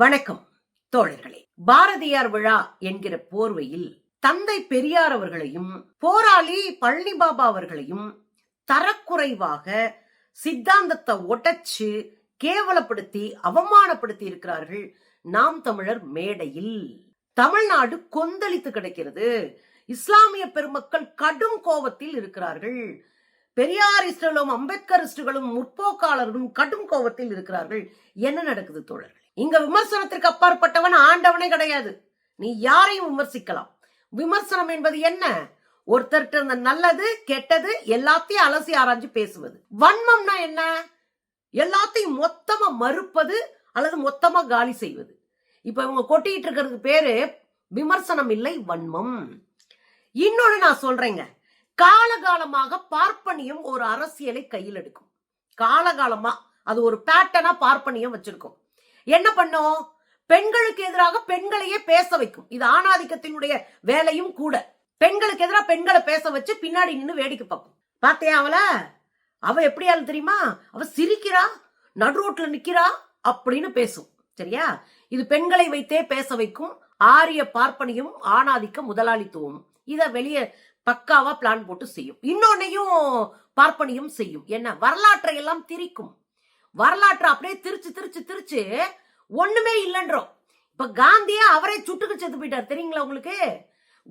வணக்கம் தோழர்களே. பாரதியார் விழா என்கிற போர்வையில் தந்தை பெரியார் அவர்களையும் போராளி பழனி பாபா அவர்களையும் தரக்குறைவாக சித்தாந்தத்தை ஒட்டச்சு கேவலப்படுத்தி அவமானப்படுத்தி இருக்கிறார்கள் நாம் தமிழர் மேடையில். தமிழ்நாடு கொந்தளித்து கிடக்கிறது. இஸ்லாமிய பெருமக்கள் கடும் கோபத்தில் இருக்கிறார்கள். பெரியாரிஸ்டுகளும் அம்பேத்கரிஸ்டுகளும் முற்போக்காளர்களும் கடும் கோபத்தில் இருக்கிறார்கள். என்ன நடக்குது தோழர்கள்? இங்க விமர்சனத்திற்கு அப்பாற்பட்டவன் ஆண்டவனே கிடையாது. நீ யாரையும் விமர்சிக்கலாம். விமர்சனம் என்பது என்ன? ஒருத்தர்கிட்ட இருந்த நல்லது கெட்டது எல்லாத்தையும் அலசி ஆராய்ஞ்சு பேசுவது. வன்மம்னா என்ன? எல்லாத்தையும் மொத்தமா மறுப்பது அல்லது மொத்தமா காலி செய்வது. இப்ப இவங்க கொட்டிட்டு இருக்கிறதுக்கு பேரு விமர்சனம் இல்லை வன்மம். இன்னொன்னு நான் சொல்றேங்க. காலகாலமாக பார்ப்பனியம் ஒரு அரசியலை கையில் எடுக்கும். காலகாலமா அது ஒரு பேட்டர்னா பார்ப்பனியம் வச்சிருக்கும். என்ன பண்ணும்? பெண்களுக்கு எதிராக பெண்களையே பேச வைக்கும். இது ஆணாதிக்கத்தினுடைய வேலையும் கூட. பெண்களுக்கு எதிராக பெண்களை பேச வச்சு பின்னாடி நின்னு வேடிக்கை பார்க்கும். பார்த்தியா அவள? அவ எப்படியாலும் தெரியுமா? அவ சிரிக்கிறா நடுரோட்ல நிக்கிறா அப்படின்னு பேசும். சரியா? இது பெண்களை வைத்தே பேச வைக்கும். ஆரிய பார்ப்பனியும் ஆணாதிக்க முதலாளித்துவம். இத வெளியே பக்காவா பிளான் போட்டு செய்யும். இன்னொன்னையும் பார்ப்பனியும் செய்யும். என்ன? வரலாற்றை எல்லாம் திரிக்கும். வரலாற்றை அப்படியே திரிச்சு திரிச்சு திரிச்சு ஒண்ணுமே இல்லைன்றோம். இப்ப காந்தியே அவரே சுட்டுக்கு செத்து போயிட்டார். தெரியுங்களா உங்களுக்கு?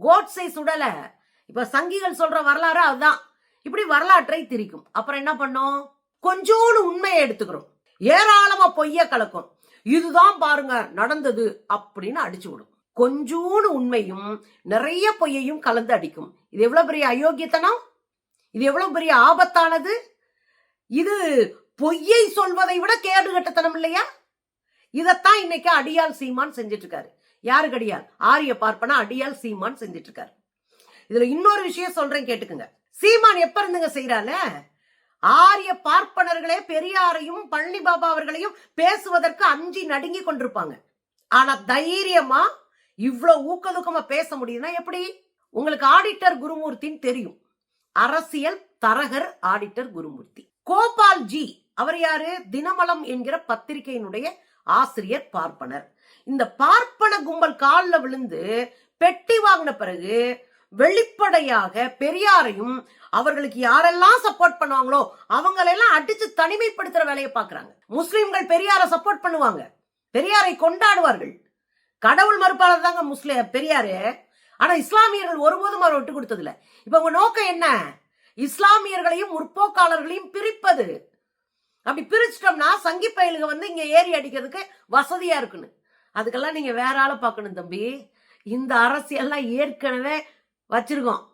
கோட்ஸை சுடல. இப்ப சங்கிகள் சொல்ற வரலாறு அதுதான். இப்படி வரலாற்றை திரிக்கும். அப்புறம் என்ன பண்ணோம்? கொஞ்சோண்டு உண்மையை எடுத்துக்கிறோம். ஏராளமா பொய்ய கலக்கும். இதுதான் பாருங்க நடந்தது அப்படின்னு அடிச்சு விடும். கொஞ்சோண்டு உண்மையும் நிறைய பொய்யையும் கலந்து அடிக்கும். இது எவ்வளவு பெரிய அயோக்கியத்தனம்? இது எவ்வளவு பெரிய ஆபத்தானது? இது பொய்யை சொல்வதை விட கேடு கட்டத்தனம் இல்லையா? இதத்தான் இன்னைக்கு அடியால் சீமான் செஞ்சிட்டு இருக்காரு யாருக்கு அடியால் ஆரிய பார்ப்பனா அடியால் சீமான் செஞ்சிட்டு இருக்காரு இதுல இன்னொரு விஷயம் சொல்றேன் கேட்டுக்குங்க. சீமான் எப்ப இருந்துங்க செய்யறால ஆரிய பார்ப்பனர்களே பெரியாரையும் பழனி பாபா அவர்களையும் பேசுவதற்கு அஞ்சி நடுங்கி கொண்டிருப்பாங்க. ஆனா தைரியமா இவ்வளவு ஊக்கதுக்கமா பேச முடியுதுன்னா எப்படி? உங்களுக்கு ஆடிட்டர் குருமூர்த்தின்னு தெரியும். அரசியல் தரகர் ஆடிட்டர் குருமூர்த்தி. கோபால் ஜி அவர் யாரு? தினமலம் என்கிற பத்திரிகையினுடைய ஆசிரியர் பார்ப்பனர். இந்த பார்ப்பன கும்பல் காலில் விழுந்து பெட்டி வாங்கின பிறகு வெளிப்படையாக பெரியாரையும் அவர்களுக்கு யாரெல்லாம் சப்போர்ட் பண்ணுவாங்களோ அவங்களெல்லாம் அடிச்சு தனிமைப்படுத்துற வேலையை பார்க்கறாங்க. முஸ்லிம்கள் பெரியாரை சப்போர்ட் பண்ணுவாங்க. பெரியாரை கொண்டாடுவார்கள். கடவுள் மறுப்பாளர் தாங்க முஸ்லிம் பெரியாரு. ஆனா இஸ்லாமியர்கள் ஒருபோதும் அவர் விட்டு கொடுத்தது இல்ல இப்ப உங்க நோக்கம் என்ன? இஸ்லாமியர்களையும் முற்போக்காளர்களையும் பிரிப்பது. அப்படி பிரிச்சிட்டோம்னா சங்கி பயலுக வந்து இங்க ஏறி அடிக்கிறதுக்கு வசதியா இருக்குன்னு. அதுக்கெல்லாம் நீங்க வேற ஆளை பார்க்கணும் தம்பி. இந்த அரசியல்லாம் ஏற்கனவே வச்சிருக்கோம்.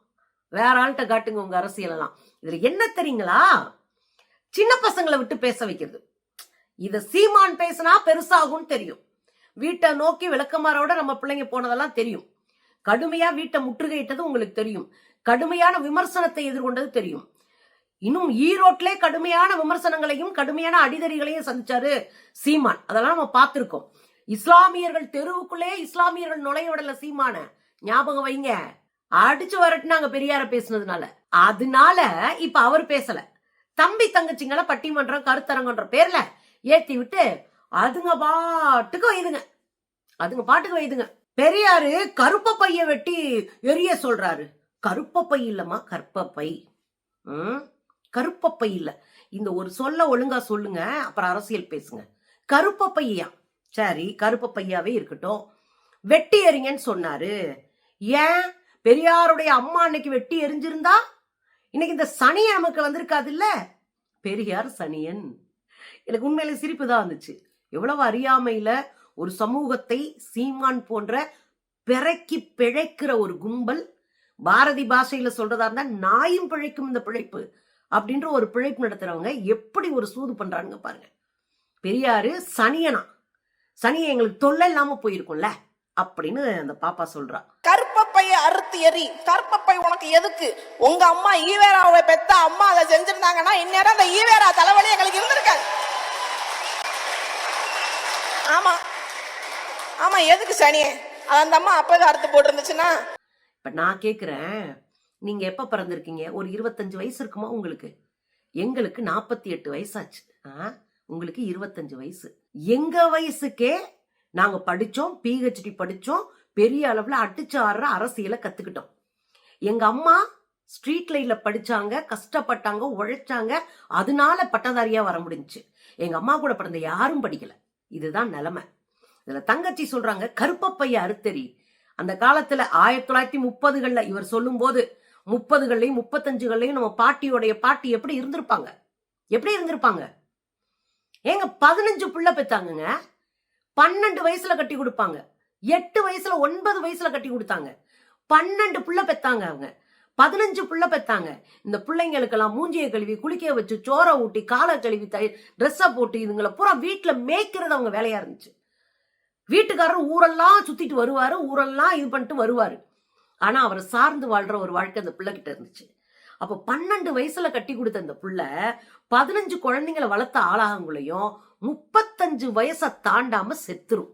வேற ஆள்கிட்ட காட்டுங்க உங்க அரசியலெல்லாம். இதுல என்ன தெரியுங்களா? சின்ன பசங்களை விட்டு பேச வைக்கிறது. இத சீமான் பேசினா பெருசாகும்னு தெரியும். வீட்டை நோக்கி விளக்கமாரோட நம்ம பிள்ளைங்க போனதெல்லாம் தெரியும். கடுமையா வீட்டை முற்றுகையிட்டது உங்களுக்கு தெரியும். கடுமையான விமர்சனத்தை எதிர்கொண்டது தெரியும். இன்னும் ஈரோட்லே கடுமையான விமர்சனங்களையும் கடுமையான அடிதறிகளையும் சந்திச்சாரு சீமான். அதெல்லாம் நம்ம பார்த்திருக்கோம். இஸ்லாமியர்கள் தெருவுக்குள்ளே இஸ்லாமியர்கள் நுழைய விடல சீமான. ஞாபகம் வைங்க. அடிச்சு வரட்டுனாங்க பெரியார பேசுனதுனால. அதனால இப்ப அவர் பேசல. தம்பி தங்கச்சிங்களை பட்டிமன்றம் கருத்தரங்கன்ற பேர்ல ஏத்தி விட்டு அதுங்க பாட்டுக்கு வைதுங்க அதுங்க பாட்டுக்கு வைதுங்க பெரியாரு கருப்ப பைய வெட்டி எரிய சொல்றாரு. கருப்ப பை இல்லம்மா கற்ப பை. ம்? கருப்ப பை இல்ல. இந்த ஒரு சொல்ல ஒழுங்கா சொல்லுங்க அப்புறம் அரசியல் பேசுங்க. கருப்ப பையா? சரி கருப்ப பையாவே இருக்கட்டும். வெட்டி எறிங்கன்னு சொன்னாரு. ஏன்? பெரியாருடைய அம்மா அன்னைக்கு வெட்டி எரிஞ்சிருந்தா? இன்னைக்கு இந்த சனி நமக்கு வந்திருக்காது இல்ல பெரியார் சனியன். எனக்கு உண்மையில சிரிப்பு தான் வந்துச்சு. எவ்வளவு அறியாமையில ஒரு சமூகத்தை சீமான் போன்ற பிறக்கி பிழைக்கிற ஒரு கும்பல் பாரதி பாஷையில சொல்றதா இருந்தா நாயும் பிழைக்கும் இந்த பிழைப்பு அப்படின்ற ஒரு பிழைப்பு நடத்துறவங்க எப்படி ஒரு சூது பண்றாங்க பாருங்க. பெரியாரு சனியனா. சனியை எங்களுக்கு தொல்லை இல்லாம போயிருக்கும்ல அப்படின்னு அந்த பாப்பா சொல்றா. கருப்பப்பைய அறுத்து எறி கற்பப்பை உனக்கு எதுக்கு? உங்க அம்மா ஈவேராவை பெத்த அம்மா அதை செஞ்சிருந்தாங்கன்னா இந்நேரம் அந்த ஈவேரா தலைவலி எங்களுக்கு இருந்திருக்காங்க ஆமா. ஆமா எதுக்கு சனியே அந்த அம்மா அப்பவே அறுத்து போட்டிருந்துச்சுன்னா? இப்ப நான் கேக்குறேன். நீங்க எப்ப பிறந்திருக்கீங்க? ஒரு இருபத்தஞ்சு வயசு இருக்குமா உங்களுக்கு? எங்களுக்கு நாற்பத்தி எட்டு வயசாச்சு. ஆ? உங்களுக்கு இருபத்தஞ்சு வயசு. எங்க வயசுக்கே நாங்க படிச்சோம் பிஹெச்டி படிச்சோம் பெரிய அளவுல அடிச்சு ஆடுற அரசியலை கத்துக்கிட்டோம். எங்க அம்மா ஸ்ட்ரீட் லைன்ல படிச்சாங்க கஷ்டப்பட்டாங்க உழைச்சாங்க அதனால பட்டதாரியா வர முடிஞ்சுச்சு. எங்க அம்மா கூட பிறந்த யாரும் படிக்கல. இதுதான் நிலைமை. இதுல தங்கச்சி சொல்றாங்க கருப்பப்பைய அறுத்தறி. அந்த காலத்துல ஆயிரத்தி தொள்ளாயிரத்தி முப்பதுகள்ல இவர் சொல்லும் போது முப்பதுகள்லையும் முப்பத்தஞ்சுகள்லையும் நம்ம பாட்டியோடைய பாட்டி எப்படி இருந்திருப்பாங்க? எப்படி இருந்திருப்பாங்க? ஏங்க பதினஞ்சு புள்ள பெத்தாங்கங்க. பன்னெண்டு வயசுல கட்டி கொடுப்பாங்க. எட்டு வயசுல ஒன்பது வயசுல கட்டி கொடுத்தாங்க. பன்னெண்டு புள்ள பெத்தாங்க அவங்க. பதினஞ்சு பிள்ளை பெத்தாங்க. இந்த பிள்ளைங்களுக்கெல்லாம் மூஞ்சியை கழுவி குளிக்க வச்சு சோறை ஊட்டி காலை கழுவி தை ட்ரெஸ்ஸை போட்டு இதுங்களை பூரா வீட்டில் மேய்க்கிறது அவங்க வேலையா இருந்துச்சு. வீட்டுக்காரர் ஊரெல்லாம் சுத்திட்டு வருவாரு ஊரெல்லாம் இது பண்ணிட்டு வருவாரு. ஆனா அவர் சார்ந்து வாழ்ற ஒரு வாழ்க்கை அந்த பிள்ளை கிட்ட இருந்துச்சு. அப்போ பன்னெண்டு வயசுல கட்டி கொடுத்த அந்த பிள்ளை பதினஞ்சு குழந்தைங்களை வளர்த்த ஆளாகங்குள்ளையும் முப்பத்தஞ்சு வயசை தாண்டாம செத்துரும்.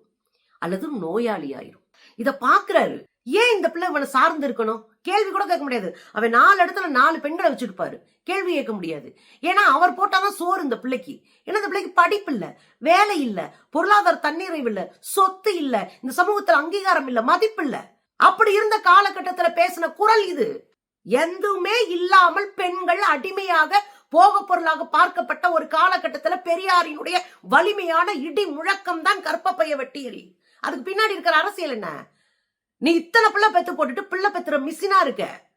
அல்லது நோயாளி ஆயிரும் இதை பாக்குறாரு. ஏன் இந்த பிள்ளை இவனை சார்ந்து இருக்கணும்? கேள்வி கூட கேட்க முடியாது. அவன் நாலு இடத்துல நாலு பெண்களை வச்சிருப்பாரு. கேள்வி கேட்க முடியாது. ஏன்னா அவர் போட்டாதான் சோறு இந்த பிள்ளைக்கு. ஏன்னா இந்த பிள்ளைக்கு படிப்பு இல்ல வேலை இல்ல பொருளாதார தன்னிறைவு இல்ல சொத்து இல்ல இந்த சமூகத்துல அங்கீகாரம் இல்ல மதிப்பு இல்ல. அப்படி இருந்த காலகட்டத்துல பேசின குரல் இது. எதுவுமே இல்லாமல் பெண்கள் அடிமையாக போக பொருளாக பார்க்கப்பட்ட ஒரு காலகட்டத்துல பெரியாரினுடைய வலிமையான இடி முழக்கம் தான் கற்பப்பைய வெட்டியலி அதுக்கு பின்னாடி இருக்கிற அரசியல் என்ன? நீ இத்தனை பிள்ளை பெத்து போட்டுட்டு பிள்ளை பெத்துற மிஷினா இருக்க.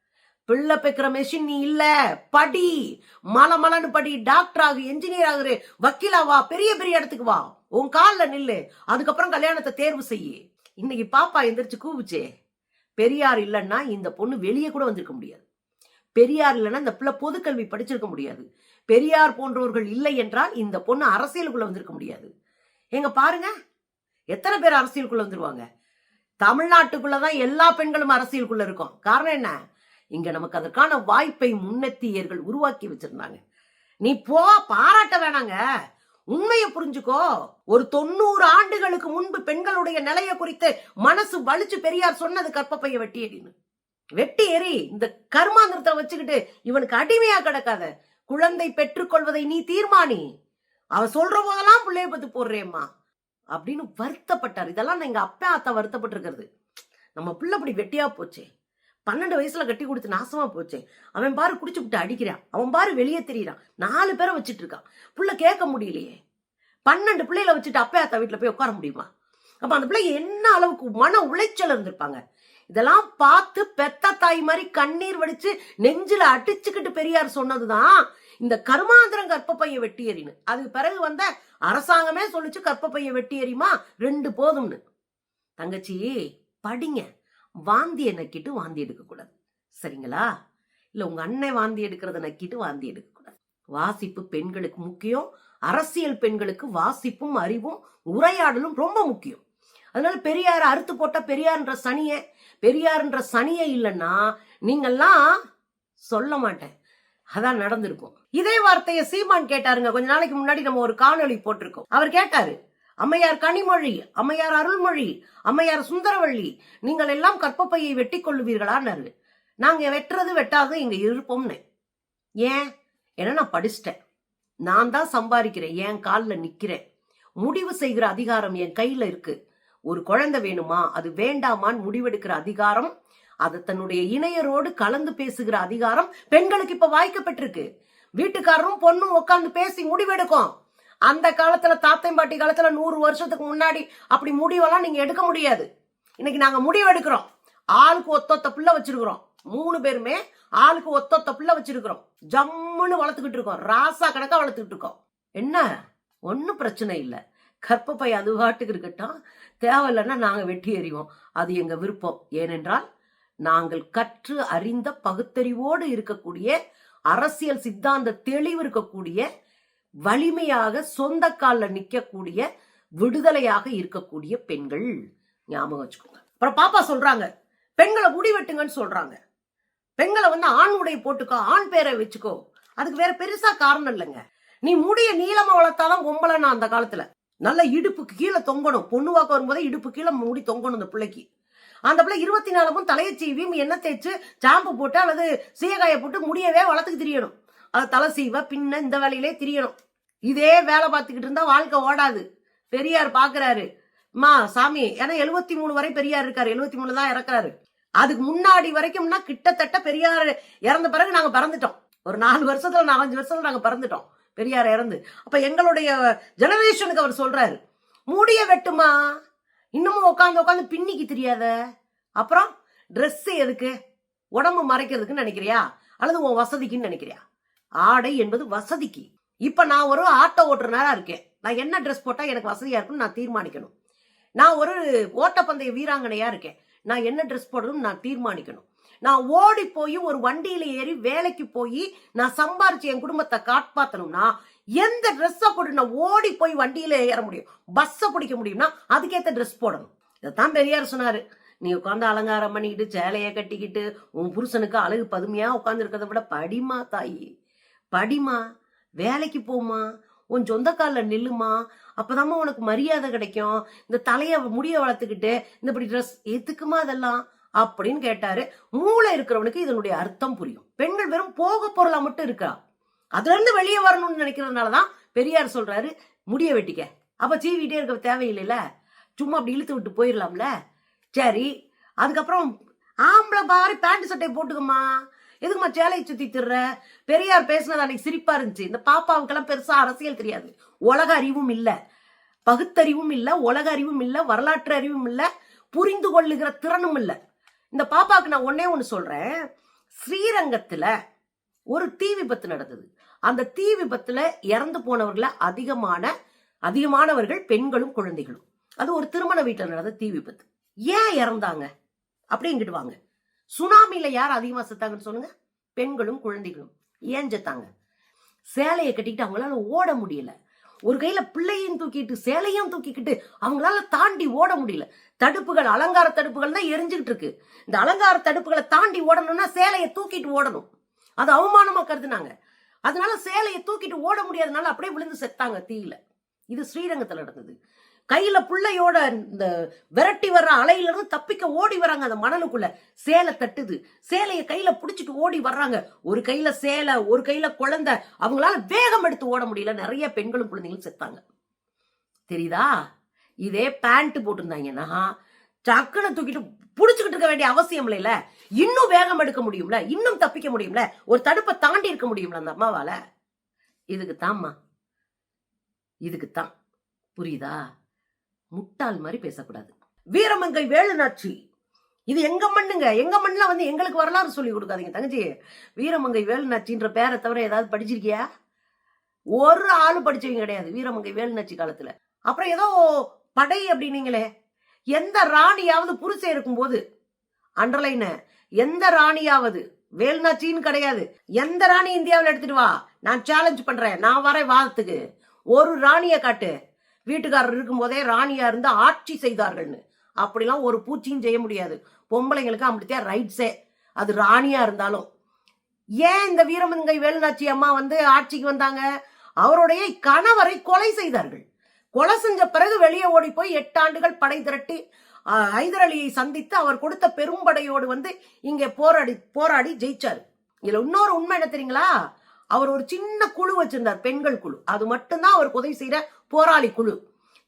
பிள்ளை பெக்கிற மெஷின் நீ இல்ல. படி. மலை மலன்னு படி. டாக்டர் ஆகு என்ஜினியர் ஆகுற வக்கீலா வா பெரிய பெரிய இடத்துக்கு வா. உன் காலில் நில்லு. அதுக்கப்புறம் கல்யாணத்தை தேர்வு செய்யு. இன்னைக்கு பாப்பா எந்திரிச்சு கூவுச்சே. பெரியார் இல்லைன்னா இந்த பொண்ணு வெளியே கூட வந்திருக்க முடியாது. பெரியார் இல்லைன்னா இந்த பிள்ளை பொதுக்கல்வி படிச்சிருக்க முடியாது. பெரியார் போன்றவர்கள் இல்லை என்றால் இந்த பொண்ணு அரசியலுக்குள்ள வந்திருக்க முடியாது. எங்க பாருங்க. எத்தனை பேர் அரசியலுக்குள்ள வந்துருவாங்க? தமிழ்நாட்டுக்குள்ளதான் எல்லா பெண்களும் அரசியலுக்குள்ள இருக்கும். காரணம் என்ன? இங்க நமக்கு அதற்கான வாய்ப்பை முன்னெத்தியர்கள் உருவாக்கி வச்சிருந்தாங்க. நீ போ பாராட்ட வேணாங்க. உண்மையை புரிஞ்சுக்கோ. ஒரு தொண்ணூறு ஆண்டுகளுக்கு முன்பு பெண்களுடைய நிலைய குறித்து மனசு வலிச்சு பெரியார் சொன்னது கற்பப்பைய வெட்டி எறின்னு வெட்டி எறி இந்த கர்மாந்திரத்தை வச்சுக்கிட்டு இவனுக்கு அடிமையா கிடக்காத. குழந்தை பெற்றுக்கொள்வதை நீ தீர்மானி. அவ சொல்ற போதெல்லாம் பிள்ளைய பத்து போடுறேம்மா. அப்படின்னு வருத்தப்பட்டார். இதெல்லாம் நான் எங்க அப்பா அத்தா வருத்தப்பட்டிருக்கிறது. நம்ம பிள்ளை அப்படி வெட்டியா போச்சே. பன்னெண்டு வயசுல கட்டி கொடுத்து நாசமா போச்சே. அவன் பாரு குடிச்சு விட்டு அடிக்கிறான். அவன் பாரு வெளியே தெரியறான். நாலு பேரை வச்சுட்டு இருக்கான். புள்ள கேட்க முடியலையே. பன்னெண்டு பிள்ளைகளை வச்சுட்டு அப்பா அத்தா வீட்டில் போய் உட்கார முடியுமா? அப்ப அந்த பிள்ளை என்ன அளவுக்கு மன உளைச்சல் இருந்திருப்பாங்க? இதெல்லாம் பார்த்து பெத்த தாய் மாதிரி கண்ணீர் வடிச்சு நெஞ்சில அடிச்சுக்கிட்டு பெரியார் சொன்னதுதான் இந்த கருமாந்திரம் கற்பப்பைய வெட்டி எறின்னு அதுக்கு பிறகு வந்த அரசாங்கமே சொல்லிச்சு கற்பப்பைய வெட்டி எறியுமா? ரெண்டு போதும்னு. தங்கச்சி படிங்க. வாந்தியை நக்கிட்டு வாந்தி எடுக்கக்கூடாது. சரிங்களா? இல்லை உங்கள் அண்ணன் வாந்தி எடுக்கிறத நக்கிட்டு வாந்தி எடுக்கக்கூடாது. வாசிப்பு பெண்களுக்கு முக்கியம். அரசியல் பெண்களுக்கு வாசிப்பும் அறிவும் உரையாடலும் ரொம்ப முக்கியம். அதனால பெரியார் அறுத்து போட்டால் பெரியார்ன்ற சனியை. பெரியார்ன்ற சனியே இல்லைன்னா நீங்கள்லாம் சொல்ல மாட்டேன். அதான் நடந்திருக்கும். இதே வார்த்தையை சீமான் கேட்டாருங்க. கொஞ்ச நாளைக்கு முன்னாடி நம்ம ஒரு காணொலி போட்டிருக்கோம். அவர் கேட்டாரு அம்மையார் கனிமொழி அம்மையார் அருள்மொழி அம்மையார் சுந்தரவள்ளி நீங்கள் எல்லாம் கற்பப்பையை வெட்டி கொள்ளுவீர்களான்னு நாங்க வெட்டுறது வெட்டாது இங்க இருப்போம்னு. ஏன்? ஏன்னா நான் படிச்சிட்டேன். நான் தான் சம்பாதிக்கிறேன். என் காலில் நிக்கிறேன். முடிவு செய்கிற அதிகாரம் என் கையில இருக்கு. ஒரு குழந்தை வேணுமா? அது வேண்டாமான்னு முடிவெடுக்கிற அதிகாரம் அது தன்னுடைய இணையரோடு கலந்து பேசுகிற அதிகாரம் பெண்களுக்கு இப்ப வாய்க்கப்பட்டிருக்கு. வீட்டுக்காரரும் பொண்ணும் உட்காந்து பேசி முடிவெடுக்கும். அந்த காலத்துல தாத்தையும் பாட்டி காலத்துல நூறு வருஷத்துக்கு முன்னாடி அப்படி முடிவெல்லாம் நீங்க எடுக்க முடியாது. இன்னைக்கு நாங்க முடிவு எடுக்கிறோம் ஆளுக்கு ஒத்தொத்த பிள்ளை வச்சிருக்கிறோம். மூணு பேருமே ஆளுக்கு ஒத்தொத்த பிள்ளை வச்சிருக்கிறோம். ஜம்முன்னு வளர்த்துக்கிட்டு இருக்கோம். ராசா கணக்கா வளர்த்துக்கிட்டு இருக்கோம். என்ன? ஒன்றும் பிரச்சனை இல்லை. கற்பப்பை அது பாட்டுக்கு இருக்கட்டும். தேவையில்லைன்னா நாங்கள் வெட்டி எறிவோம். அது எங்கள் விருப்பம். ஏனென்றால் நாங்கள் கற்று அறிந்த பகுத்தறிவோடு இருக்கக்கூடிய அரசியல் சித்தாந்த தெளிவு இருக்கக்கூடிய வலிமையாக சொந்த காலில் நிற்கக்கூடிய விடுதலையாக இருக்கக்கூடிய பெண்கள். ஞாபகம் வச்சுக்கோங்க. அப்புறம் பாப்பா சொல்றாங்க பெண்களை முடி வெட்டுங்கன்னு சொல்றாங்க. பெண்களை வந்து ஆண் உடை போட்டுக்கோ ஆண் பேரை வச்சுக்கோ. அதுக்கு வேற பெருசா காரணம் இல்லைங்க. நீ முடிய நீளமா வளர்த்தாதான் நான் அந்த காலத்துல. நல்ல இடுப்புக்கு கீழே தொங்கணும். பொண்ணுவாக்க வரும்போதே இடுப்பு கீழே முடி தொங்கணும் அந்த பிள்ளைக்கு. அந்த பிள்ளை இருபத்தி நாலுக்கும் தலையை சீவியும் எண்ணெய் தேய்ச்சி ஷாம்பு போட்டு அல்லது சீயக்காயை போட்டு முடியவே வளர்த்துக்கு திரியணும். அது தலை சீவ பின்ன இந்த வேலையிலே திரியணும். இதே வேலை பார்த்துக்கிட்டு இருந்தா வாழ்க்கை ஓடாது. பெரியார் பாக்குறாரு. மா சாமி ஏன்னா எழுபத்தி மூணு வரை பெரியார் இருக்காரு. எழுபத்தி மூணு தான் இறக்குறாரு. அதுக்கு முன்னாடி வரைக்கும்னா கிட்டத்தட்ட பெரியார் இறந்த பிறகு நாங்க பறந்துட்டோம். ஒரு நாலு வருஷத்துல நாலஞ்சு வருஷத்துல நாங்க பறந்துட்டோம். பெரியார் இறந்து. அப்ப எங்களுடைய ஜெனரேஷனுக்கு அவர் சொல்றாரு. முடிய வெட்டுமா? இன்னமும் உட்காந்து உட்காந்து பின்னிக்கு தெரியாத? அப்புறம் ட்ரெஸ்ஸு எதுக்கு? உடம்பு மறைக்கிறதுக்குன்னு நினைக்கிறியா? அல்லது உன் வசதிக்குன்னு நினைக்கிறியா? ஆடை என்பது வசதிக்கு. இப்ப நான் ஒரு ஆட்டோ ஓட்டுறனாரா இருக்கேன். நான் என்ன ட்ரெஸ் போட்டா எனக்கு வசதியா இருக்குன்னு நான் தீர்மானிக்கணும். நான் ஒரு ஓட்டப்பந்தய வீராங்கனையா இருக்கேன். நான் என்ன ட்ரெஸ் போடணும்னு நான் தீர்மானிக்கணும். நான் ஓடி போய் ஒரு வண்டியில ஏறி வேலைக்கு போய் நான் சம்பாரிச்சு என் குடும்பத்தை காப்பாத்தணும்னா எந்த ட்ரெஸ்ஸை போட்டு நான் ஓடி போய் வண்டியில் ஏற முடியும்? பஸ்ஸை பிடிக்க முடியும்னா அதுக்கேற்ற ட்ரெஸ் போடணும். இதைத்தான் பெரியார் சொன்னார். நீ உட்காந்து அலங்காரம் பண்ணிக்கிட்டு சேலையை கட்டிக்கிட்டு உன் புருஷனுக்கு அழகு பதுமையாக உட்காந்துருக்கிறத விட படிமா தாயி. படிமா வேலைக்கு போமா உன் சொந்த காலில் நில்லுமா அப்போதாம்மா உனக்கு மரியாதை கிடைக்கும். இந்த தலையை முடிய வளர்த்துக்கிட்டு இந்த இப்படி ட்ரெஸ் எதுக்குமா அதெல்லாம்? அப்படின்னு கேட்டாரு. மூளை இருக்கிறவனுக்கு இதனுடைய அர்த்தம் புரியும். பெண்கள் வெறும் போக பொருளா மட்டும் இருக்கா அதுலேருந்து வெளியே வரணும்னு நினைக்கிறதுனால தான் பெரியார் சொல்கிறாரு முடிய வெட்டிக்க. அப்போ சீவிட்டே இருக்க தேவையில்லைல? சும்மா அப்படி இழுத்து விட்டு போயிடலாம்ல சரி அதுக்கப்புறம் ஆம்பளை பாரு பேண்ட் சட்டை போட்டுக்கம்மா. எதுக்குமா சேலையை சுற்றி திர்ற? பெரியார் பேசினது அன்னைக்கு சிரிப்பாக இருந்துச்சு. இந்த பாப்பாவுக்கெல்லாம் பெருசாக அரசியல் தெரியாது. உலக அறிவும் இல்லை. பகுத்தறிவும் இல்லை உலக அறிவும் இல்லை வரலாற்று அறிவும் இல்லை புரிந்து கொள்ளுகிற திறனும் இல்லை. இந்த பாப்பாவுக்கு நான் ஒன்னே ஒன்று சொல்கிறேன் ஸ்ரீரங்கத்தில் ஒரு தீ விபத்து நடந்தது. அந்த தீ விபத்துல இறந்து போனவர்கள அதிகமான அதிகமானவர்கள் பெண்களும் குழந்தைகளும். அது ஒரு திருமண வீட்டில் நடந்த தீ விபத்து. ஏன் இறந்தாங்க? அப்படி இங்கிட்டு வாங்க. சுனாமியில யார் அதிகமா செத்தாங்கன்னு சொல்லுங்க? பெண்களும் குழந்தைகளும். ஏன் செத்தாங்க? சேலையை கட்டிக்கிட்டு அவங்களால ஓட முடியல. ஒரு கையில பிள்ளையும் தூக்கிட்டு சேலையும் தூக்கிக்கிட்டு அவங்களால தாண்டி ஓட முடியல. தடுப்புகள் அலங்கார தடுப்புகள் தான் எரிஞ்சுக்கிட்டு இருக்கு. இந்த அலங்கார தடுப்புகளை தாண்டி ஓடணும்னா சேலையை தூக்கிட்டு ஓடணும். அது அவமானமா கருதுனாங்க அதனால சேலையை தூக்கிட்டு ஓட முடியாதனால அப்படியே விழுந்து செத்தாங்க தீயில. இது ஸ்ரீரங்கத்துல நடந்தது. கையில பிள்ளையோட இந்த விரட்டி வர்ற அலையில இருந்து தப்பிக்க ஓடி வராங்க அந்த மணலுக்குள்ள. சேலை தட்டுது. சேலையை கையில புடிச்சிட்டு ஓடி வர்றாங்க. ஒரு கையில சேலை ஒரு கையில குழந்தை. அவங்களால வேகம் எடுத்து ஓட முடியல. நிறைய பெண்களும் குழந்தைகளும் செத்தாங்க. தெரியுதா? இதே பேண்ட் போட்டிருந்தாங்கன்னா டக்குன்னு தூக்கிட்டு புடிச்சுக்கிட்டு இருக்க வேண்டிய அவசியம் இல்லைல்ல. இன்னும் வேகம் எடுக்க முடியும்ல? இன்னும் தப்பிக்க முடியும்ல? ஒரு தடுப்பை தாண்டி இருக்க முடியும்ல அந்த அம்மாவால? இதுக்கு தான்மா. இதுக்கு தான். புரியுதா? முட்டாள் மாதிரி பேசக்கூடாது. வீரமங்கை வேலுநாச்சி. இது எங்க மண்ணுங்க? எங்க மண்ணெலாம் வந்து எங்களுக்கு வரலாறு சொல்லி கொடுக்காதீங்க தங்கச்சி. வீரமங்கை வேலுநாச்சின்ற பேரை தவிர ஏதாவது படிச்சிருக்கியா? ஒரு ஆளு படிச்சவங்க கிடையாது வீரமங்கை வேலுநாச்சி காலத்துல. அப்புறம் ஏதோ படை அப்படின்னீங்களே. எந்த ராணியாவது புருஷன் இருக்கும்போது அண்டர்லைன எந்த ராணியாவது? வேல்நாச்சின்னு கிடையாது. எந்த ராணி இந்தியாவில் எடுத்துட்டு வா? நான் சேலஞ்ச் பண்றேன். நான் வரேன் வாதத்துக்கு ஒரு ராணியை காட்டு. வீட்டுக்காரர் இருக்கும்போதே ராணியா இருந்து ஆட்சி செய்தார்கள்னு. அப்படிலாம் ஒரு பூச்சியும் செய்ய முடியாது. பொம்பளைங்களுக்கு அப்படித்தான் ரைட்ஸே அது ராணியா இருந்தாலும். ஏன் இந்த வீரமங்கை வேலுநாச்சி அம்மா வந்து ஆட்சிக்கு வந்தாங்க? அவருடைய கணவரை கொலை செய்தார்கள். கொலை செஞ்ச பிறகு வெளியே ஓடி போய் எட்டு ஆண்டுகள் படை திரட்டி ஹைதர் அலியை சந்தித்து அவர் கொடுத்த பெரும்படையோடு வந்து இங்கே போராடி போராடி ஜெயிச்சார். இதுல இன்னொரு உண்மை என்ன தெரியுங்களா? அவர் ஒரு சின்ன குழு வச்சிருந்தார் பெண்கள் குழு. அது மட்டும்தான் அவர் உதவி செய்யற போராளி குழு.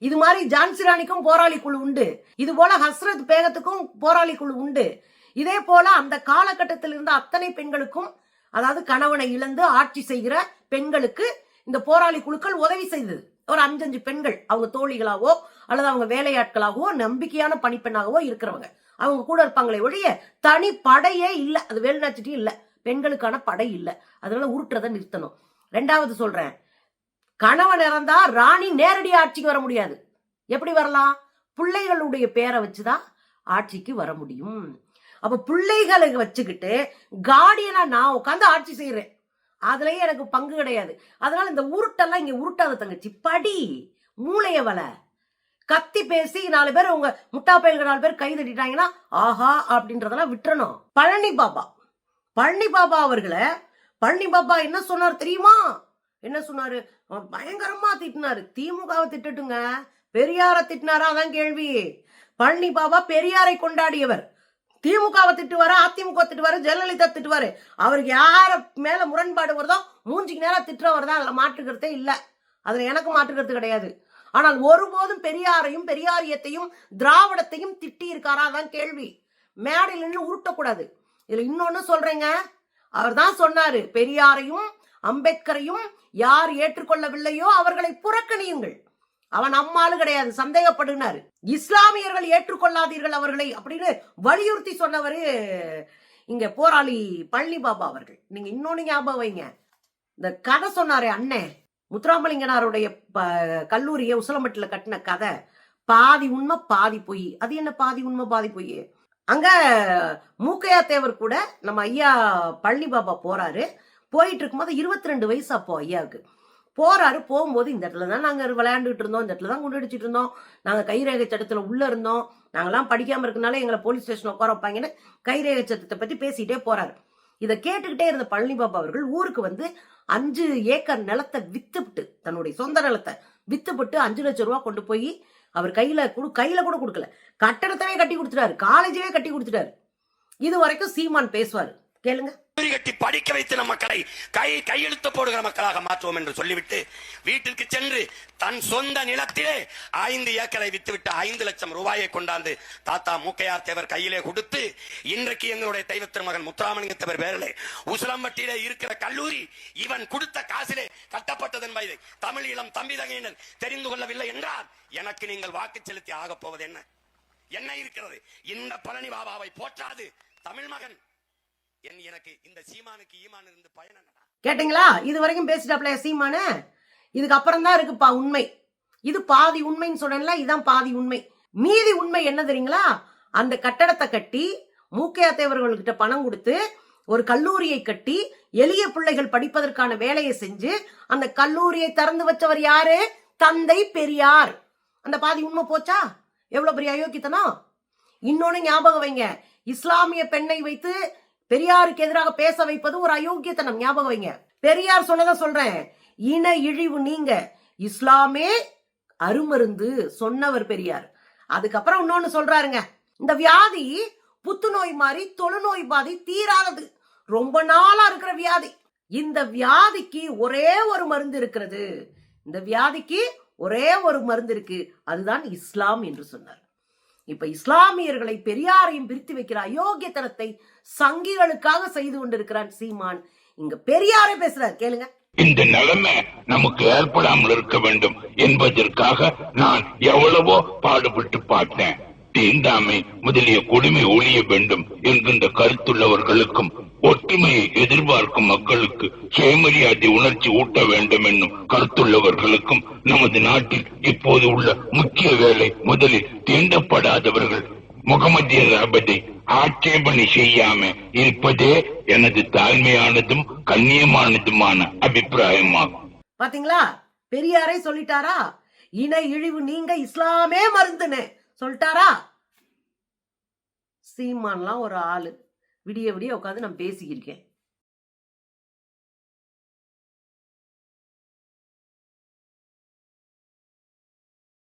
இது மாதிரி ஜான்சி ராணிக்கும் போராளி குழு உண்டு. இது போல ஹஸ்ரத் பேகத்துக்கும் போராளி குழு உண்டு. இதே போல அந்த காலகட்டத்தில் இருந்த அத்தனை பெண்களுக்கும் அதாவது கணவனை இழந்து ஆட்சி செய்கிற பெண்களுக்கு இந்த போராளி குழுக்கள் உதவி செய்தது. ஒரு அஞ்சஞ்சு பெண்கள் அவங்க தோழிகளாகவோ அல்லது அவங்க வேலையாட்களாகவோ நம்பிக்கையான பணிப்பெண்ணாகவோ இருக்கிறவங்க. அவங்க கூட இருப்பாங்களே ஒழிய தனி படையே இல்ல. அது வேலுநாச்சிட்டி இல்ல. பெண்களுக்கான படை இல்ல. அதனால உருட்டுறதை நிறுத்தணும். ரெண்டாவது சொல்றேன். கணவன் இறந்தா ராணி நேரடி ஆட்சிக்கு வர முடியாது. எப்படி வரலாம்? பிள்ளைகளுடைய பேரை வச்சுதான் ஆட்சிக்கு வர முடியும். அப்ப பிள்ளைகளை வச்சுக்கிட்டு கார்டியனா நான் உட்காந்து ஆட்சி செய்யறேன். அதுலயே எனக்கு பங்கு கிடையாது. அதனால இந்த உருட்டெல்லாம் இங்க உருட்டாத தங்கச்சி. படி மூளைய வள. கத்தி பேசி நாலு பேர் உங்க முட்டா பயல்கள் நாலு பேர் கை தட்டிட்டாங்கன்னா ஆஹா அப்படின்றதெல்லாம் விட்டுறணும். பழனி பாபா பழனி பாபா அவர்களை பழனி பாபா என்ன சொன்னார் தெரியுமா? என்ன சொன்னாரு? பயங்கரமா திட்டினாரு. திமுகவை திட்டட்டுங்க. பெரியார திட்டினாரா? அதான் கேள்வி. பழனி பாபா பெரியாரை கொண்டாடியவர். திமுகவை திட்டுவாரு அதிமுக திட்டுவாரு ஜெயலலிதா திட்டுவாரு. அவருக்கு யார மேல முரண்பாடு வருதோ மூஞ்சிக்கு நேரம் திட்டுறவர் தான் அதுல மாற்றுக்கிறதே இல்ல. அதுல எனக்கு மாற்றுக்கிறது கிடையாது. ஆனால் ஒருபோதும் பெரியாரையும் பெரியாரியத்தையும் திராவிடத்தையும் திட்டி இருக்காரா? தான் கேள்வி. மேடையில் நின்று உருட்டக்கூடாது. இதுல இன்னொன்னு சொல்றேங்க. அவர் தான் சொன்னாரு பெரியாரையும் அம்பேத்கரையும் யார் ஏற்றுக்கொள்ளவில்லையோ அவர்களை புறக்கணியுங்கள். அவன் நம்மாலு கிடையாது சந்தேகப்படுனாரு. இஸ்லாமியர்கள் ஏற்றுக்கொள்ளாதீர்கள் அவர்களை அப்படின்னு வலியுறுத்தி சொன்னவரு இங்க போராளி பழனி பாபா அவர்கள். நீங்க இன்னொன்னு ஞாபகம் வைங்க. இந்த கதை சொன்னாரே அண்ணே முத்துராமலிங்கனாருடைய ப- கல்லூரியை உசலமட்டில் கட்டின கதை. பாதி உண்மை பாதி பொய். அது என்ன பாதி உண்மை பாதி பொய்? அங்க மூக்கையா தேவர் கூட நம்ம ஐயா பழனி பாபா போறாரு. போயிட்டு இருக்கும்போது இருபத்தி ரெண்டு வயசு அப்போ ஐயாவுக்கு. போறாரு போகும்போது இந்த இடத்துல தான் நாங்க விளையாண்டுட்டு இருந்தோம். இந்த இடத்துல தான் குண்டு அடிச்சிட்டு இருந்தோம். நாங்க கைரேகை சட்டத்துல உள்ள இருந்தோம். நாங்கெல்லாம் படிக்காம இருக்கனால எங்களை போலீஸ் ஸ்டேஷன் உட்கார வைப்பாங்கன்னு கைரேகை சட்டத்தை பத்தி பேசிட்டே போறாரு. இதை கேட்டுக்கிட்டே இருந்த பழனி பாபா அவர்கள் ஊருக்கு வந்து அஞ்சு ஏக்கர் நிலத்தை வித்துவிட்டு தன்னுடைய சொந்த நிலத்தை வித்துவிட்டு அஞ்சு லட்சம் ரூபா கொண்டு போய் அவர் கையில கொடு கையில கூட கொடுக்கல. கட்டடத்தவே கட்டி கொடுத்துட்டாரு காலேஜவே கட்டி கொடுத்துட்டாரு. இது வரைக்கும் சீமான் பேசுவாரு. கேளுங்க. கட்டி படிக்க வைத்து நம் மக்களை கை கையெழுத்து போடுகிற மக்களாக மாற்றுவோம் என்று சொல்லிவிட்டு வீட்டிற்கு சென்று தன் சொந்த நிலத்திலே ஐந்து ஏக்கரை வித்துவிட்டு ஐந்து லட்சம் ரூபாயை கொண்டாந்து தாத்தா மூக்கையார் தேவர் கையிலே கொடுத்து இன்றைக்கு எங்களுடைய தெய்வ திருமகன் முத்துராமலிங்க தேவர் பேரிலே உசிலம்பட்டியிலே இருக்கிற கல்லூரி இவன் கொடுத்த காசிலே கட்டப்பட்டதன் வயது தமிழ் இளம் தம்பி தகையினர் தெரிந்து கொள்ளவில்லை என்றால் எனக்கு நீங்கள் வாக்கு செலுத்தி ஆகப் போவது என்ன? என்ன இருக்கிறது? இந்த பழனி பாபாவை போற்றாது தமிழ் மகன். என் எனக்கு இந்த சீமானுக்கு ஈமான் இருந்து பயன் என்னடா? கேட்டிங்களா? இது வரைக்கும் பேசிட்டாப்ல சீமானு? இதுக்கு அப்புறம் தான் இருக்குப்பா உண்மை. இது பாதி உண்மைன்னு சொன்னேன்ல இதுதான் பாதி உண்மை. மீதி உண்மை என்ன தெரியுங்களா? அந்த கட்டடத்தை கட்டி மூக்கையா தேவர்கள்கிட்ட பணம் கொடுத்து ஒரு கல்லூரியை கட்டி எளிய பிள்ளைகள் படிப்பதற்கான வேலையை செஞ்சு அந்த கல்லூரியை திறந்து வச்சவர் யாரு? தந்தை பெரியார். அந்த பாதி உண்மை போச்சா? எவ்வளவு பெரிய அயோக்கித்தனம் இன்னொன்னு ஞாபகம் வைங்க. இஸ்லாமிய பெண்ணை வைத்து பெரியாருக்கு எதிராக பேச வைப்பது ஒரு அயோக்கியத்தனம் ஞாபகம் வைங்க. பெரியார் சொன்னதை சொல்றேன். இன இழிவு நீங்க. இஸ்லாமே அருமருந்து சொன்னவர் பெரியார். அதுக்கப்புறம் இன்னொன்னு சொல்றாருங்க. இந்த வியாதி புத்துநோய் மாதிரி தொழுநோய் பாதி தீராதது. ரொம்ப நாளா இருக்கிற வியாதி. இந்த வியாதிக்கு ஒரே ஒரு மருந்து இருக்கிறது. இந்த வியாதிக்கு ஒரே ஒரு மருந்து இருக்கு. அதுதான் இஸ்லாம் என்று சொன்னார். இப்ப இஸ்லாமியர்களை பெரியாரையும் பிரித்து வைக்கிற அயோக்கியத்தனத்தை சங்கிகளுக்காக செய்து கொண்டிருக்கிறான் சீமான். இங்க பெரியாரை பேசுறார் கேளுங்க. இந்த நிலைமை நமக்கு ஏற்படாமல் இருக்க வேண்டும் என்பதற்காக நான் எவ்வளவோ பாடுபட்டு பார்த்தேன். தீண்டாமை முதலிய கொடுமை ஒழிய வேண்டும் என்கின்ற கருத்துள்ளவர்களுக்கும் ஒற்றுமையை எதிர்பார்க்கும் மக்களுக்கு சுயமரியாதை உணர்ச்சி ஊட்ட வேண்டும் என்னும் கருத்துள்ளவர்களுக்கும் நமது நாட்டில் இப்போது உள்ள முக்கிய வேலை முதலில் தீண்டப்படாதவர்கள். முகமதிய ராபத்தை ஆட்சேபனை செய்யாம இருப்பதே எனது தாழ்மையானதும் கண்ணியமானதுமான அபிப்பிராயமாகும். பாத்தீங்களா? பெரியாரே சொல்லிட்டாரா? இன இழிவு நீங்க இஸ்லாமே மருந்துன்னு சொல்லிட்டாரா? சீமான்லாம் ஒரு ஆளு. விடிய விடிய உட்காந்து நான் பேசிக்கிருக்கேன்.